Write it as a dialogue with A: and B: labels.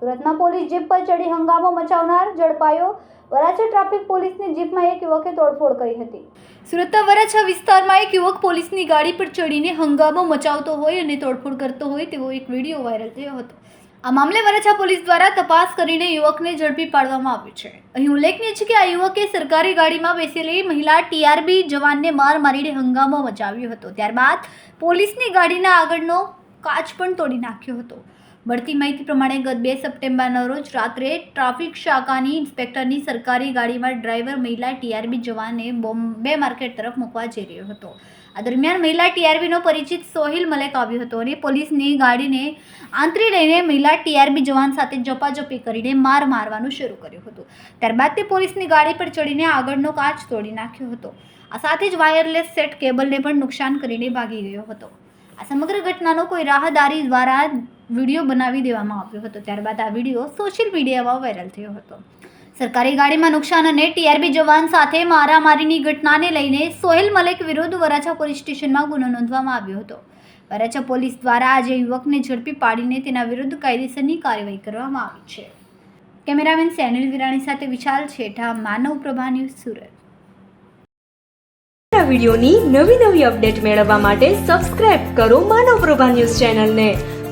A: સુરતમાં police jeep પર ચડી હંગામો મચાવનાર ઝડપાયો. વરાછા ટ્રાફિક પોલીસની જીપમાં એક યુવકે તોડફોડ કરી હતી. સુરતના વરાછા વિસ્તારમાં એક યુવક પોલીસની ગાડી પર ચડીને હંગામો મચાવતો હોય અને તોડફોડ કરતો હોય તેવો એક વીડિયો વાયરલ થયો હતો. આ મામલે વરાછા પોલીસ દ્વારા તપાસ કરીને યુવકને ઝડપી પાડવામાં આવ્યો છે. અહીં ઉલ્લેખનીય છે કે આ યુવકે સરકારી ગાડીમાં બેસેલી મહિલા ટીઆરબી જવાનને માર મારીને હંગામો મચાવ્યો હતો. ત્યારબાદ પોલીસની ગાડીના આગળનો કાચ પણ તોડી નાખ્યો હતો. મળતી માહિતી પ્રમાણે ગત બે સપ્ટેમ્બરના રોજ રાત્રે ટ્રાફિક શાખાની ઇન્સ્પેક્ટરની સરકારી ગાડીમાં ડ્રાઈવર મહિલા ટીઆરબી જવાનને બોમ્બે માર્કેટ તરફ મૂકવા જઈ રહ્યો હતો. આ દરમિયાન મહિલા ટીઆરબીનો પરિચિત સોહિલ મલેક આવ્યો હતો અને પોલીસની ગાડીને આંતરી લઈને મહિલા ટીઆરબી જવાન સાથે ઝપાઝપી કરીને માર મારવાનું શરૂ કર્યું હતું. ત્યારબાદ તે પોલીસની ગાડી પર ચડીને આગળનો કાચ તોડી નાખ્યો હતો. આ સાથે જ વાયરલેસ સેટ કેબલને પણ નુકસાન કરીને ભાગી ગયો હતો. આ સમગ્ર ઘટનાનો કોઈ રાહદારી દ્વારા વીડિયો બનાવી દેવામાં આવ્યો હતો. ત્યારબાદ આ વીડિયો સોશિયલ મીડિયામાં વાયરલ થયો હતો. સરકારી ગાડીમાં નુકસાન અને ટીઆરબી જવાન સાથે મારામારીની ઘટનાને લઈને સોહેલ મલેક વિરુદ્ધ વરાછા પોલીસ સ્ટેશનમાં ગુનો નોંધવામાં આવ્યો હતો. વરાછા પોલીસ દ્વારા આજે યુવકને ઝડપી પાડીને તેના વિરુદ્ધ કાયદેસરની કાર્યવાહી કરવામાં આવી છે. કેમેરામેન સેનિલ વિરાણી સાથે વિશાલ છેઠા, માનવ પ્રભા ન્યૂઝ સુરત.
B: વિડીયોની નવી નવી અપડેટ મેળવવા માટે સબસ્ક્રાઇબ કરો માનવ પ્રભા ન્યૂઝ ચેનલને.